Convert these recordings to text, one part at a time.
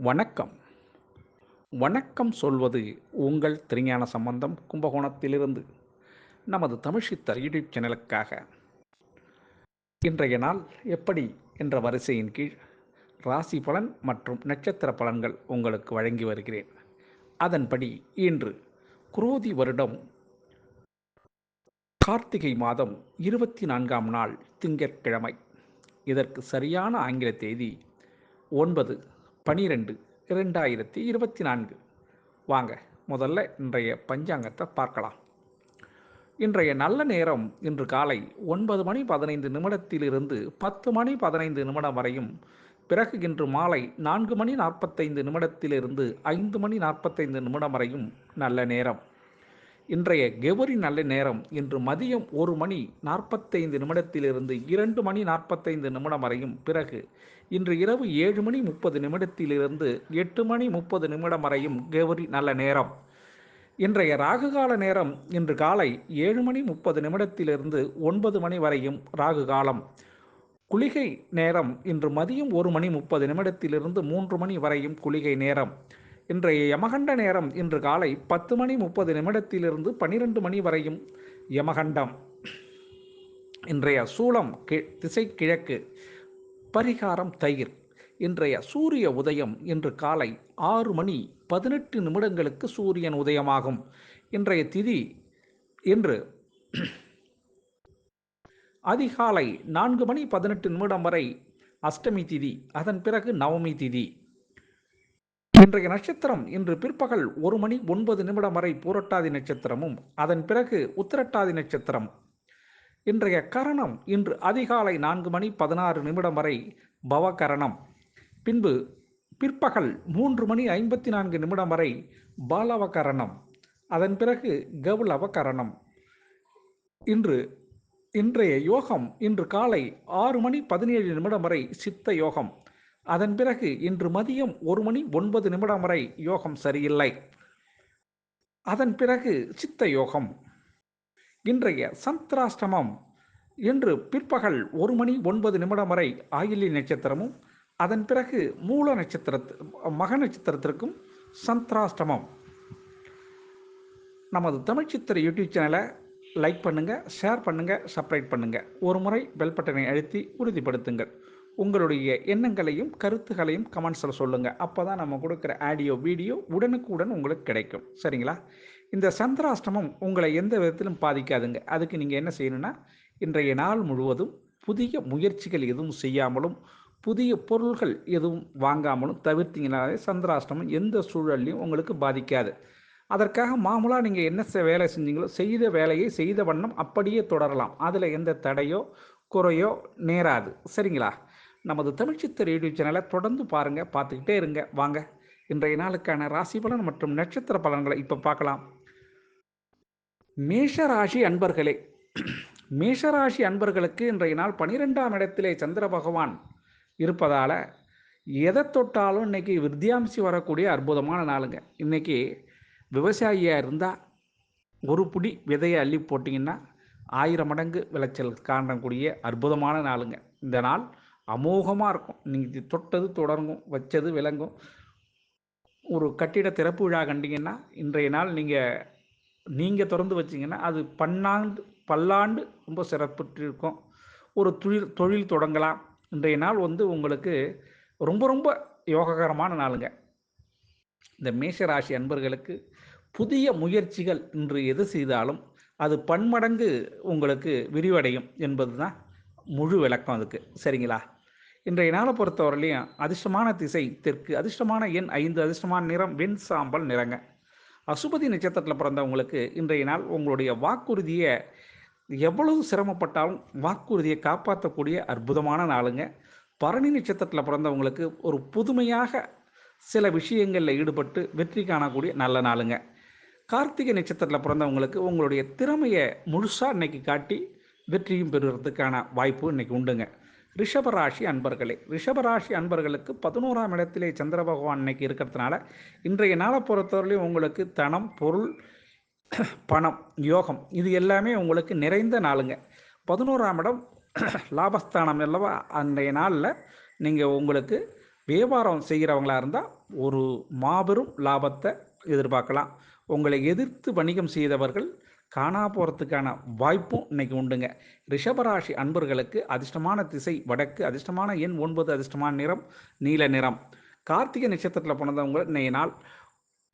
வணக்கம். வணக்கம் சொல்வது உங்கள் திருஞான சம்பந்தம் கும்பகோணத்திலிருந்து நமது தமிழ்ச்சித்தர் யூடியூப் சேனலுக்காக. இன்றைய நாள் எப்படி என்ற வரிசையின் கீழ் ராசி பலன் மற்றும் நட்சத்திர பலன்கள் உங்களுக்கு வழங்கி வருகிறேன். அதன்படி இன்று குரோதி வருடம். கார்த்திகை மாதம் இருபத்தி நான்காம் நாள் திங்கட்கிழமை. இதற்கு சரியான ஆங்கில தேதி ஒன்பது பனிரெண்டு இரண்டாயிரத்தி இருபத்தி நான்கு. வாங்க முதல்ல இன்றைய பஞ்சாங்கத்தை பார்க்கலாம். இன்றைய நல்ல நேரம் இன்று காலை ஒன்பது மணி பதினைந்து நிமிடத்திலிருந்து பத்து மணி பதினைந்து நிமிடம் வரையும் பிறகு இன்று மாலை நான்கு மணி நாற்பத்தைந்து நிமிடத்திலிருந்து ஐந்து மணி நாற்பத்தைந்து நிமிடம் வரையும் நல்ல நேரம். இன்றைய கெவரி நல்ல நேரம் இன்று மதியம் ஒரு மணி நாற்பத்தைந்து நிமிடத்திலிருந்து இரண்டு மணி நாற்பத்தைந்து நிமிடம் வரையும் பிறகு. இன்று இரவு ஏழு மணி முப்பது நிமிடத்திலிருந்து எட்டு மணி முப்பது நிமிடம் வரையும் கெவரி நல்ல நேரம். இன்றைய ராகுகால நேரம் இன்று காலை ஏழு மணி முப்பது நிமிடத்திலிருந்து ஒன்பது மணி வரையும் ராகு காலம் குளிகை நேரம் இன்று மதியம் ஒரு மணி முப்பது நிமிடத்திலிருந்து மூன்று மணி வரையும் குளிகை நேரம். இன்றைய யமகண்ட நேரம் இன்று காலை பத்து மணி முப்பது நிமிடத்திலிருந்து பன்னிரெண்டு மணி வரையும் யமகண்டம். இன்றைய சூளம் கி திசை கிழக்கு பரிகாரம் தயிர். இன்றைய சூரிய உதயம் இன்று காலை ஆறு மணி பதினெட்டு நிமிடங்களுக்கு சூரியன் உதயமாகும். இன்றைய திதி இன்று அதிகாலை நான்கு மணி பதினெட்டு நிமிடம் வரை அஷ்டமி திதி அதன் பிறகு நவமி திதி. இன்றைய நட்சத்திரம் இன்று பிற்பகல் ஒரு மணி ஒன்பது நிமிடம் வரை பூரட்டாதி நட்சத்திரமும் அதன் பிறகு உத்திரட்டாதி நட்சத்திரம். இன்றைய கரணம் இன்று அதிகாலை நான்கு மணி பதினாறு நிமிடம் வரை பவகரணம். பின்பு பிற்பகல் மூன்று மணி ஐம்பத்தி நான்கு நிமிடம் வரை பாலவகரணம். அதன் பிறகு கவுலவகரணம் இன்று இன்றைய யோகம் இன்று காலை ஆறு மணி பதினேழு நிமிடம் வரை சித்த யோகம். அதன் பிறகு இன்று மதியம் ஒரு மணி ஒன்பது நிமிடம் வரை யோகம் சரியில்லை. அதன் பிறகு சித்த யோகம். இன்றைய சந்திராஷ்டமம். இன்று பிற்பகல் ஒரு மணி ஒன்பது நிமிடம் வரை ஆயிலி நட்சத்திரமும் அதன் பிறகு மூல நட்சத்திர மக நட்சத்திரத்திற்கும் சந்திராஷ்டமம். நமது தமிழ் சித்திர யூடியூப் சேனலை லைக் பண்ணுங்கள் ஷேர் பண்ணுங்கள் சப்ஸ்கிரைப் பண்ணுங்கள் ஒரு முறை பெல் பட்டனை அழுத்தி உறுதிப்படுத்துங்கள். உங்களுடைய எண்ணங்களையும் கருத்துகளையும் கமெண்ட்ஸில் சொல்லுங்கள் அப்போ தான் நம்ம கொடுக்குற ஆடியோ வீடியோ உடனுக்குடன் உங்களுக்கு கிடைக்கும். சரிங்களா? இந்த சந்திராஷ்டமம் உங்களை எந்த விதத்திலும் பாதிக்காதுங்க. அதுக்கு நீங்கள் என்ன செய்யணும்னா இன்றைய நாள் முழுவதும் புதிய முயற்சிகள் எதுவும் செய்யாமலும் புதிய பொருள்கள் எதுவும் வாங்காமலும் தவிர்த்தீங்கனாலே சந்திராஷ்டமம் எந்த சூழல்லையும் உங்களுக்கு பாதிக்காது. அதற்காக மாமூலாக நீங்கள் என்ன வேலை செஞ்சீங்களோ செய்த வேலையை செய்த வண்ணம் அப்படியே தொடரலாம். அதில் எந்த தடையோ குறையோ நேராது. சரிங்களா? நமது தமிழ்ச்சித்தர் ரேடியோ சேனலை தொடர்ந்து பாருங்கள் பார்த்துக்கிட்டே இருங்க. வாங்க இன்றைய நாளுக்கான ராசி பலன் மற்றும் நட்சத்திர பலன்களை இப்போ பார்க்கலாம். மேஷராசி அன்பர்களே மேஷராசி அன்பர்களுக்கு இன்றைய நாள் பனிரெண்டாம் இடத்திலே சந்திர பகவான் இருப்பதால் எதை தொட்டாலும் இன்றைக்கி வித்தியாம்சி வரக்கூடிய அற்புதமான நாளுங்க. இன்றைக்கி விவசாயியாக இருந்தால் ஒரு புடி விதையை அள்ளி போட்டிங்கன்னா ஆயிரம் மடங்கு விளைச்சல் காணக்கூடிய அற்புதமான நாளுங்க. இந்த நாள் அமோகமாக இருக்கும். நீங்கள் தொட்டது தொடங்கும் வச்சது விளங்கும். ஒரு கட்டிட திறப்பு விழா கண்டிங்கன்னா இன்றைய நாள் நீங்கள் நீங்கள் திறந்து வச்சிங்கன்னா அது பன்னாண்டு பல்லாண்டு ரொம்ப சிறப்புற்று இருக்கும் ஒரு தொழில் தொழில் தொடங்கலாம். இன்றைய நாள் வந்து உங்களுக்கு ரொம்ப ரொம்ப யோககரமான நாளுங்க. இந்த மேஷராசி அன்பர்களுக்கு புதிய முயற்சிகள் இன்று எது செய்தாலும் அது பன்மடங்கு உங்களுக்கு விரிவடையும் என்பது தான் முழு விளக்கம் அதுக்கு. சரிங்களா? இன்றைய நாளை பொறுத்தவரையிலையும் அதிர்ஷ்டமான திசை தெற்கு அதிர்ஷ்டமான எண் ஐந்து அதிர்ஷ்டமான நிறம் வெண் சாம்பல் நிறங்க. அசுபதி நட்சத்திரத்தில் பிறந்தவங்களுக்கு இன்றைய நாள் உங்களுடைய வாக்குறுதியை எவ்வளவு சிரமப்பட்டாலும் வாக்குறுதியை காப்பாற்றக்கூடிய அற்புதமான நாளுங்க. பரணி நட்சத்திரத்தில் பிறந்தவங்களுக்கு ஒரு புதுமையாக சில விஷயங்களில் ஈடுபட்டு வெற்றி காணக்கூடிய நல்ல நாளுங்க. கார்த்திகை நட்சத்திரத்தில் பிறந்தவங்களுக்கு உங்களுடைய திறமையை முழுசாக இன்னைக்கு காட்டி வெற்றியும் பெறுறதுக்கான வாய்ப்பு இன்னைக்கு உண்டுங்க. ரிஷபராசி அன்பர்களே ரிஷபராசி அன்பர்களுக்கு பதினோராம் இடத்திலே சந்திர பகவான் இன்னைக்கு இருக்கிறதுனால இன்றைய நாளை பொறுத்தவரையிலையும் உங்களுக்கு தனம் பொருள் பணம் யோகம் இது எல்லாமே உங்களுக்கு நிறைந்த நாளுங்க. பதினோராம் இடம் லாபஸ்தானம் அல்லவா? அன்றைய நாளில் நீங்கள் உங்களுக்கு வியாபாரம் செய்கிறவங்களா இருந்தால் ஒரு மாபெரும் லாபத்தை எதிர்பார்க்கலாம். உங்களை எதிர்த்து வணிகம் செய்தவர்கள் காணா போகிறதுக்கான வாய்ப்பும் இன்னைக்கு உண்டுங்க. ரிஷபராசி அன்பர்களுக்கு அதிர்ஷ்டமான திசை வடக்கு அதிர்ஷ்டமான எண் ஒன்பது அதிர்ஷ்டமான நிறம் நீல நிறம். கார்த்திகை நட்சத்திரத்தில் பிறந்தவங்க இன்னைய நாள்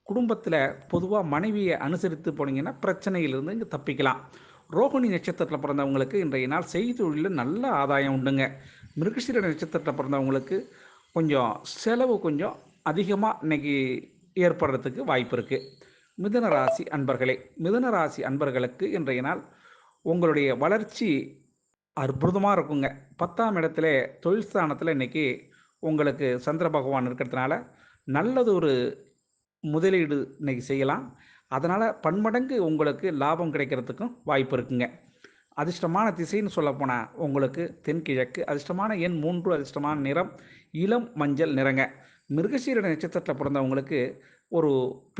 குடும்பத்தில் பொதுவாக மனைவியை அனுசரித்து போனீங்கன்னா பிரச்சனையிலிருந்து இங்கே தப்பிக்கலாம். ரோகிணி நட்சத்திரத்தில் பிறந்தவங்களுக்கு இன்றைய நாள் செய்தொழிலில் நல்ல ஆதாயம் உண்டுங்க. மிருகசீர நட்சத்திரத்தில் பிறந்தவங்களுக்கு கொஞ்சம் செலவு கொஞ்சம் அதிகமாக இன்னைக்கு ஏற்படுறதுக்கு வாய்ப்பு இருக்குது மிதுன ராசி அன்பர்களே மிதுன ராசி அன்பர்களுக்கு இன்றைய நாள் உங்களுடைய வளர்ச்சி அற்புதமாக இருக்குங்க. பத்தாம் இடத்துல தொழில் ஸ்தானத்தில் இன்றைக்கி உங்களுக்கு சந்திர பகவான் இருக்கிறதுனால நல்லது ஒரு முதலீடு இன்றைக்கி செய்யலாம். அதனால் பன்மடங்கு உங்களுக்கு லாபம் கிடைக்கிறதுக்கும் வாய்ப்பு இருக்குங்க. அதிர்ஷ்டமான திசைன்னு சொல்லப்போனால் உங்களுக்கு தென்கிழக்கு அதிர்ஷ்டமான எண் மூன்று அதிர்ஷ்டமான நிறம் இளம் மஞ்சள் நிறங்க. மிருகசீர நட்சத்திரத்தில் பிறந்தவங்களுக்கு ஒரு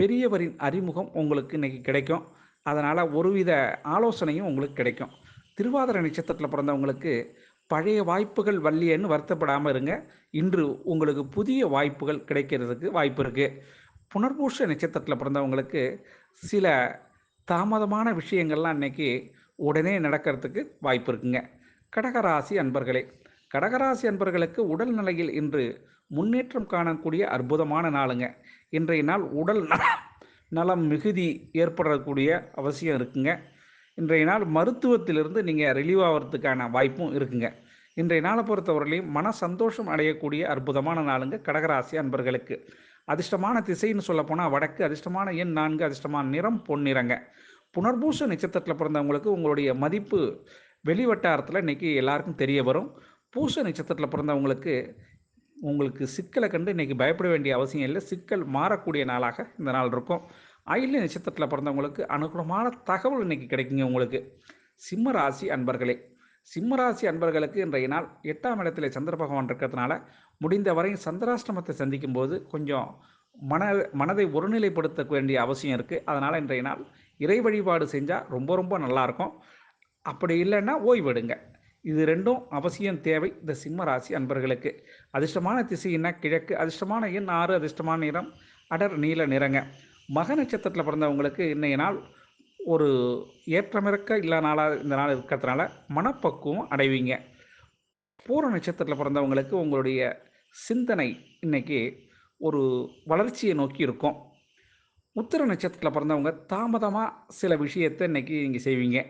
பெரியவரின் அறிமுகம் உங்களுக்கு இன்றைக்கி கிடைக்கும். அதனால் ஒருவித ஆலோசனையும் உங்களுக்கு கிடைக்கும். திருவாதிரை நட்சத்திரத்தில் பிறந்தவங்களுக்கு பழைய வாய்ப்புகள் வள்ளியன்னு வருத்தப்படாமல் இருங்க. இன்று உங்களுக்கு புதிய வாய்ப்புகள் கிடைக்கிறதுக்கு வாய்ப்பு இருக்குது புனர்பூஷ நட்சத்திரத்தில் பிறந்தவங்களுக்கு சில தாமதமான விஷயங்கள்லாம் இன்னைக்கு உடனே நடக்கிறதுக்கு வாய்ப்பு இருக்குங்க. கடகராசி அன்பர்களே கடகராசி அன்பர்களுக்கு உடல் நிலையில் இன்று முன்னேற்றம் காணக்கூடிய அற்புதமான நாளுங்க. இன்றைய நாள் உடல் நலம் மிகுதி ஏற்படக்கூடிய அவசியம் இருக்குங்க. இன்றைய நாள் மருத்துவத்திலிருந்து நீங்கள் ரிலீவ் ஆகிறதுக்கான வாய்ப்பும் இருக்குங்க. இன்றைய நாளை பொறுத்தவரையிலையும் மன சந்தோஷம் அடையக்கூடிய அற்புதமான நாளுங்க கடகராசி அன்பர்களுக்கு. அதிர்ஷ்டமான திசைன்னு சொல்லப்போனால் வடக்கு அதிர்ஷ்டமான எண் நான்கு அதிர்ஷ்டமான நிறம் பொன்னிறங்க. புனர்பூச நட்சத்திரத்தில் பிறந்தவங்களுக்கு உங்களுடைய மதிப்பு வெளிவட்டாரத்தில் இன்னைக்கு எல்லாருக்கும் தெரிய வரும். பூச நட்சத்திரத்தில் பிறந்தவங்களுக்கு உங்களுக்கு சிக்கலை கண்டு இன்றைக்கி பயப்பட வேண்டிய அவசியம் இல்லை. சிக்கல் மாறக்கூடிய நாளாக இந்த நாள் இருக்கும். அயில நட்சத்திரத்தில் பிறந்தவங்களுக்கு அனுகூலமான தகவல் இன்றைக்கி கிடைக்குங்க உங்களுக்கு. சிம்ம ராசி அன்பர்களே சிம்ம ராசி அன்பர்களுக்கு இன்றைய நாள் எட்டாம் இடத்துல சந்திர பகவான் இருக்கிறதுனால வரையும் சந்தராஷ்டமத்தை சந்திக்கும் போது கொஞ்சம் மன மனதை ஒருநிலைப்படுத்த வேண்டிய அவசியம் இருக்குது அதனால் இன்றைய நாள் இறை வழிபாடு செஞ்சால் ரொம்ப ரொம்ப நல்லாயிருக்கும் அப்படி இல்லைன்னா ஓய்வெடுங்க. இது ரெண்டும் அவசியம் தேவை. இந்த சிம்ம ராசி அன்பர்களுக்கு. அதிர்ஷ்டமான திசைன்னா கிழக்கு. அதிர்ஷ்டமான எண் ஆறு. அதிர்ஷ்டமான நிறம் அடர் நீல நிறங்க. மக நட்சத்திரத்தில் பிறந்தவங்களுக்கு இன்றைய நாள் ஒரு ஏற்றமிறக்க இல்லா நாளாக இந்த நாள் இருக்கிறதுனால மனப்பக்குவம் அடைவீங்க. பூர நட்சத்திரத்தில் பிறந்தவங்களுக்கு உங்களுடைய சிந்தனை இன்னைக்கு ஒரு வளர்ச்சியை நோக்கி இருக்கும். உத்திர நட்சத்திரத்தில் பிறந்தவங்க தாமதமாக சில விஷயத்தை இன்றைக்கி நீங்கள் செய்வீங்க.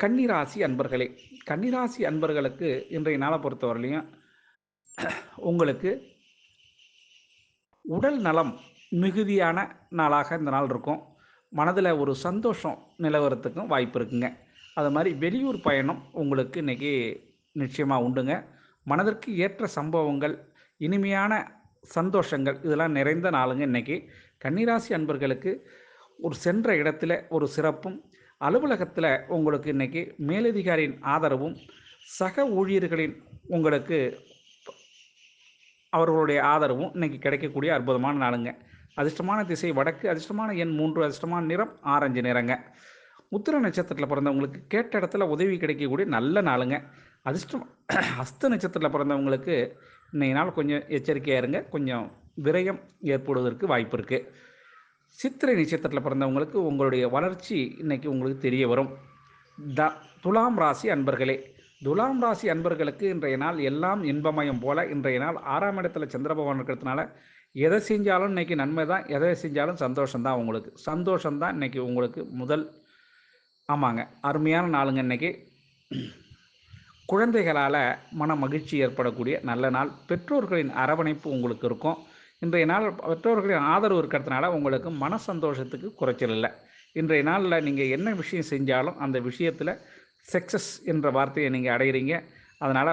கன்னிராசி அன்பர்களே கன்னிராசி அன்பர்களுக்கு இன்றைய நாளை பொறுத்தவரையிலையும் உங்களுக்கு உடல் நலம் மிகுதியான நாளாக இந்த நாள் இருக்கும். மனதில் ஒரு சந்தோஷம் நிலவரத்துக்கும் வாய்ப்பு இருக்குங்க. அது மாதிரி வெளியூர் பயணம் உங்களுக்கு இன்றைக்கி நிச்சயமாக உண்டுங்க. மனதிற்கு ஏற்ற சம்பவங்கள் இனிமையான சந்தோஷங்கள் இதெல்லாம் நிறைந்த நாளுங்க இன்றைக்கி கன்னிராசி அன்பர்களுக்கு ஒரு சென்ற இடத்துல ஒரு சிறப்பும் அலுவலகத்தில் உங்களுக்கு இன்றைக்கி மேலதிகாரியின் ஆதரவும் சக ஊழியர்களின் உங்களுக்கு அவர்களுடைய ஆதரவும் இன்றைக்கி கிடைக்கக்கூடிய அற்புதமான நாளுங்க. அதிர்ஷ்டமான திசை வடக்கு அதிர்ஷ்டமான எண் மூன்று அதிர்ஷ்டமான நிறம் ஆரஞ்சு நிறங்க. உத்திர நட்சத்திரத்தில் பிறந்தவங்களுக்கு கேட்ட இடத்துல உதவி கிடைக்கக்கூடிய நல்ல நாளுங்க. அதிர்ஷ்டம் அஸ்த நட்சத்திரத்தில் பிறந்தவங்களுக்கு இன்னைய நாள் கொஞ்சம் எச்சரிக்கையாக இருங்க. கொஞ்சம் விரயம் ஏற்படுவதற்கு வாய்ப்பு இருக்குது சித்திரை நட்சத்திரத்தில் பிறந்தவங்களுக்கு உங்களுடைய வளர்ச்சி இன்னைக்கு உங்களுக்கு தெரிய வரும். த துலாம் ராசி அன்பர்களே துலாம் ராசி அன்பர்களுக்கு இன்றைய நாள் எல்லாம் இன்பமயம் போல. இன்றைய நாள் ஆறாம் இடத்துல சந்திரபகவான் இருக்கிறதுனால எதை செஞ்சாலும் இன்னைக்கு நன்மை தான் எதை செஞ்சாலும் சந்தோஷம்தான் உங்களுக்கு. சந்தோஷம்தான் இன்னைக்கு உங்களுக்கு முதல் ஆமாங்க அருமையான நாளுங்க இன்னைக்கு. குழந்தைகளால் மன மகிழ்ச்சி ஏற்படக்கூடிய நல்ல நாள். பெற்றோர்களின் அரவணைப்பு உங்களுக்கு இருக்கும். இன்றைய நாள் பெற்றோர்களின் ஆதரவு இருக்கிறதுனால உங்களுக்கு மன சந்தோஷத்துக்கு குறைச்சல் இல்லை. இன்றைய நாளில் நீங்கள் என்ன விஷயம் செஞ்சாலும் அந்த விஷயத்தில் சக்ஸஸ் என்ற வார்த்தையை நீங்கள் அடைகிறீங்க அதனால்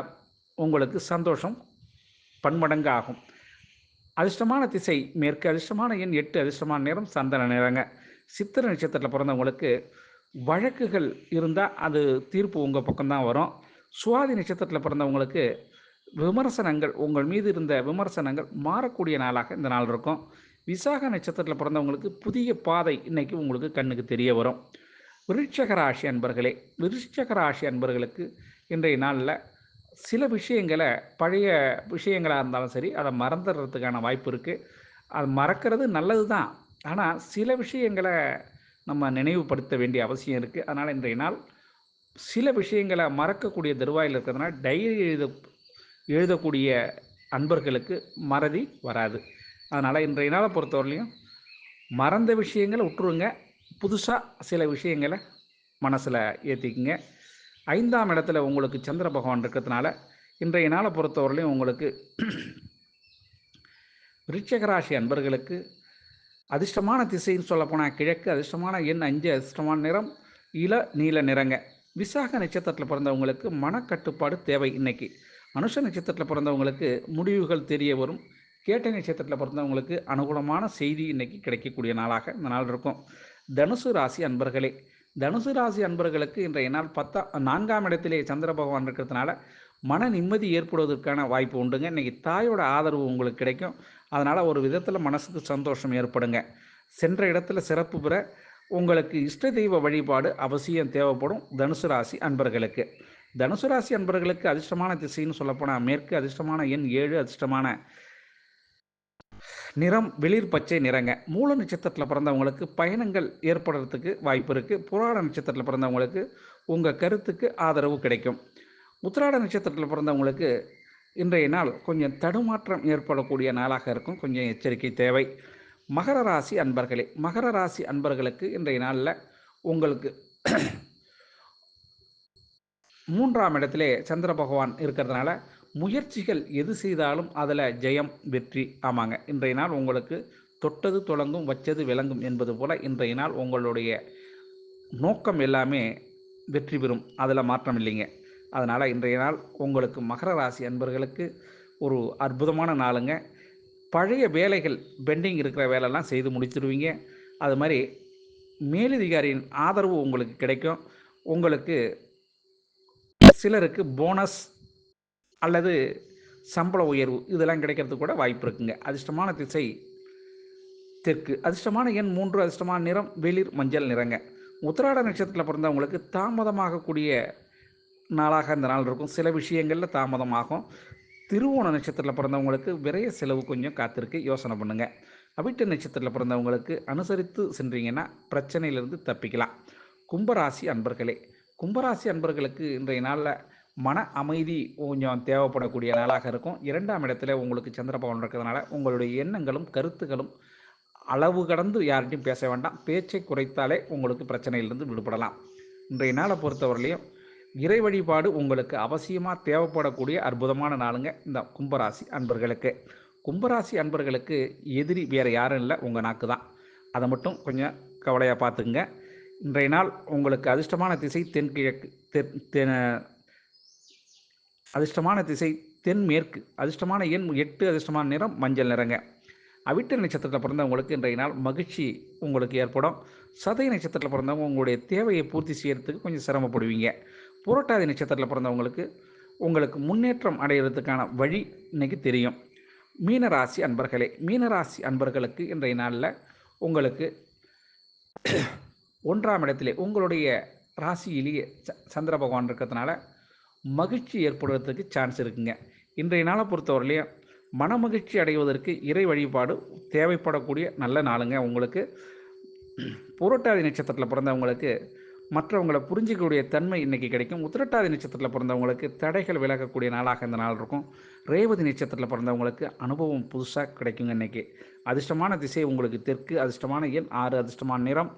உங்களுக்கு சந்தோஷம் பன்மடங்கு ஆகும் அதிர்ஷ்டமான திசை மேற்கு அதிர்ஷ்டமான எண் எட்டு அதிர்ஷ்டமான நேரம் சந்தன நேரங்க சித்திர நட்சத்திரத்தில் பிறந்தவங்களுக்கு வழக்குகள் இருந்தால் அது தீர்ப்பு உங்கள் பக்கம்தான் வரும். சுவாதி நட்சத்திரத்தில் பிறந்தவங்களுக்கு விமர்சனங்கள் உங்கள் மீது இருந்த விமர்சனங்கள் மாறக்கூடிய நாளாக இந்த நாள் இருக்கும். விசாக நட்சத்திரத்தில் பிறந்தவங்களுக்கு புதிய பாதை இன்னைக்கு உங்களுக்கு கண்ணுக்கு தெரிய வரும். விருட்சக ராசி அன்பர்களே விருட்சக ராசி அன்பர்களுக்கு இன்றைய நாளில் சில விஷயங்களை பழைய விஷயங்களாக இருந்தாலும் சரி அதை மறந்துடுறதுக்கான வாய்ப்பு இருக்குது அது மறக்கிறது நல்லது தான். ஆனால் சில விஷயங்களை நம்ம நினைவுபடுத்த வேண்டிய அவசியம் இருக்குது அதனால் இன்றைய நாள் சில விஷயங்களை மறக்கக்கூடிய தருவாயில் இருக்கிறதுனால டைரி எழுத எழுதக்கூடிய அன்பர்களுக்கு மறதி வராது. அதனால் இன்றைய நாளை பொறுத்தவரையிலையும் மறந்த விஷயங்களை விட்டுருங்க. புதுசாக சில விஷயங்களை மனசில் ஏற்றிக்குங்க ஐந்தாம் இடத்துல உங்களுக்கு சந்திர பகவான் இருக்கிறதுனால இன்றைய நாளை பொறுத்தவரையிலையும் உங்களுக்கு ரிச்சகராசி அன்பர்களுக்கு அதிர்ஷ்டமான திசைன்னு சொல்லப்போனால் கிழக்கு அதிர்ஷ்டமான எண் அஞ்சு அதிர்ஷ்டமான நிறம் இள நீல நிறங்க. விசாக நட்சத்திரத்தில் பிறந்தவங்களுக்கு மனக்கட்டுப்பாடு தேவை இன்னைக்கு. அனுஷ நட்சத்திரத்தில் பிறந்தவங்களுக்கு முடிவுகள் தெரிய வரும். கேட்டை நட்சத்திரத்தில் பிறந்தவங்களுக்கு அனுகூலமான செய்தி இன்னைக்கு கிடைக்கக்கூடிய நாளாக இந்த நாள் இருக்கும். தனுசு ராசி அன்பர்களே தனுசு ராசி அன்பர்களுக்கு இன்றைய நாள் பத்தா நான்காம் இடத்திலே சந்திர பகவான் இருக்கிறதுனால மன நிம்மதி ஏற்படுவதற்கான வாய்ப்பு உண்டுங்க. இன்றைக்கி தாயோட ஆதரவு உங்களுக்கு கிடைக்கும். அதனால் ஒரு விதத்தில் மனசுக்கு சந்தோஷம் ஏற்படுங்க. சென்ற இடத்துல சிறப்பு பெற உங்களுக்கு இஷ்ட தெய்வ வழிபாடு அவசியம் தேவைப்படும் தனுசு ராசி அன்பர்களுக்கு. தனுசு ராசி அன்பர்களுக்கு அதிர்ஷ்டமான திசைன்னு சொல்லப்போனால் மேற்கு அதிர்ஷ்டமான எண் ஏழு அதிர்ஷ்டமான நிறம் வெளிர் பச்சை நிறங்க. மூல நட்சத்திரத்தில் பிறந்தவங்களுக்கு பயணங்கள் ஏற்படுறதுக்கு வாய்ப்பு இருக்குது புராட நட்சத்திரத்தில் பிறந்தவங்களுக்கு உங்கள் கருத்துக்கு ஆதரவு கிடைக்கும். உத்திராட நட்சத்திரத்தில் பிறந்தவங்களுக்கு இன்றைய நாள் கொஞ்சம் தடுமாற்றம் ஏற்படக்கூடிய நாளாக இருக்கும். கொஞ்சம் எச்சரிக்கை தேவை. மகர ராசி அன்பர்களே மகர ராசி அன்பர்களுக்கு இன்றைய நாளில் உங்களுக்கு மூன்றாம் இடத்திலே சந்திர பகவான் இருக்கிறதுனால முயற்சிகள் எது செய்தாலும் அதில் ஜெயம் வெற்றி ஆமாங்க. இன்றைய நாள் உங்களுக்கு தொட்டது தொடங்கும் வச்சது விளங்கும் என்பது போல் இன்றைய நாள் உங்களுடைய நோக்கம் எல்லாமே வெற்றி பெறும். அதில் மாற்றம் இல்லைங்க. அதனால் இன்றைய நாள் உங்களுக்கு மகர ராசி அன்பர்களுக்கு ஒரு அற்புதமான நாளுங்க. பழைய வேலைகள் பெண்டிங் இருக்கிற வேலைலாம் செய்து முடிச்சிடுவீங்க அது மாதிரி மேலதிகாரியின் ஆதரவு உங்களுக்கு கிடைக்கும். உங்களுக்கு சிலருக்கு போனஸ் அல்லது சம்பள உயர்வு இதெல்லாம் கிடைக்கிறதுக்கு கூட வாய்ப்பு இருக்குங்க. அதிர்ஷ்டமான திசை தெற்கு. அதிர்ஷ்டமான எண் மூன்று அதிர்ஷ்டமான நிறம் வெளிர் மஞ்சள் நிறங்க. உத்திராட நட்சத்திரத்தில் பிறந்தவங்களுக்கு தாமதமாகக்கூடிய நாளாக இந்த நாள் இருக்கும். சில விஷயங்களில் தாமதமாகும். திருவோண நட்சத்திரத்தில் பிறந்தவங்களுக்கு விரைய செலவு கொஞ்சம் காத்திருக்கு. யோசனை பண்ணுங்கள் அவிட்ட நட்சத்திரத்தில் பிறந்தவங்களுக்கு அனுசரித்து சென்றீங்கன்னா பிரச்சனையிலிருந்து தப்பிக்கலாம். கும்பராசி அன்பர்களே கும்பராசி அன்பர்களுக்கு இன்றைய நாளில் மன அமைதி கொஞ்சம் தேவைப்படக்கூடிய நாளாக இருக்கும். இரண்டாம் இடத்துல உங்களுக்கு சந்திர பவன் இருக்கிறதுனால உங்களுடைய எண்ணங்களும் கருத்துக்களும் அளவு கடந்து யார்கிட்டையும் பேச வேண்டாம். பேச்சை குறைத்தாலே உங்களுக்கு பிரச்சனையிலிருந்து விடுபடலாம். இன்றைய நாளை பொறுத்தவரையிலையும் இறை வழிபாடு உங்களுக்கு அவசியமாக தேவைப்படக்கூடிய அற்புதமான நாளுங்க இந்த கும்பராசி அன்பர்களுக்கு. கும்பராசி அன்பர்களுக்கு எதிரி வேறு யாரும் இல்லை உங்கள் நாக்கு தான் அதை மட்டும் கொஞ்சம் கவலையாக பார்த்துக்குங்க. இன்றைய நாள் உங்களுக்கு அதிர்ஷ்டமான திசை தென்கிழக்கு தென் தென் அதிர்ஷ்டமான திசை தென்மேற்கு அதிர்ஷ்டமான எண் எட்டு அதிர்ஷ்டமான நிறம் மஞ்சள் நிறங்க. அவிட்ட நட்சத்திரத்தில் பிறந்தவங்களுக்கு இன்றைய நாள் மகிழ்ச்சி உங்களுக்கு ஏற்படும். சதய நட்சத்திரத்தில் பிறந்தவங்க உங்களுடைய தேவையை பூர்த்தி செய்யறதுக்கு கொஞ்சம் சிரமப்படுவீங்க. புரட்டாதி நட்சத்திரத்தில் பிறந்தவங்களுக்கு உங்களுக்கு முன்னேற்றம் அடைகிறதுக்கான வழி இன்னைக்கு தெரியும். மீனராசி அன்பர்களே மீனராசி அன்பர்களுக்கு இன்றைய நாளில் உங்களுக்கு ஒன்றாம் இடத்திலே உங்களுடைய ராசியிலேயே ச- சந்திர பகவான் இருக்கிறதுனால மகிழ்ச்சி ஏற்படுவதற்கு சான்ஸ் இருக்குங்க. இன்றைய நாளை பொறுத்தவரையிலையும் மனமகிழ்ச்சி அடைவதற்கு இறை வழிபாடு தேவைப்படக்கூடிய நல்ல நாளுங்க. உங்களுக்கு புரட்டாதி நட்சத்திரத்தில் பிறந்தவங்களுக்கு மற்றவங்களை புரிஞ்சிக்கக்கூடிய தன்மை இன்னைக்கு கிடைக்கும். உத்திரட்டாதி நட்சத்திரத்தில் பிறந்தவங்களுக்கு தடைகள் விலகக்கூடிய நாளாக இந்த நாள் இருக்கும். ரேவதி நட்சத்திரத்தில் பிறந்தவங்களுக்கு அனுபவம் புதுசாக கிடைக்குங்க இன்னைக்கு. அதிர்ஷ்டமான திசை உங்களுக்கு தெற்கு அதிர்ஷ்டமான எண் ஆறு அதிர்ஷ்டமான நிறம்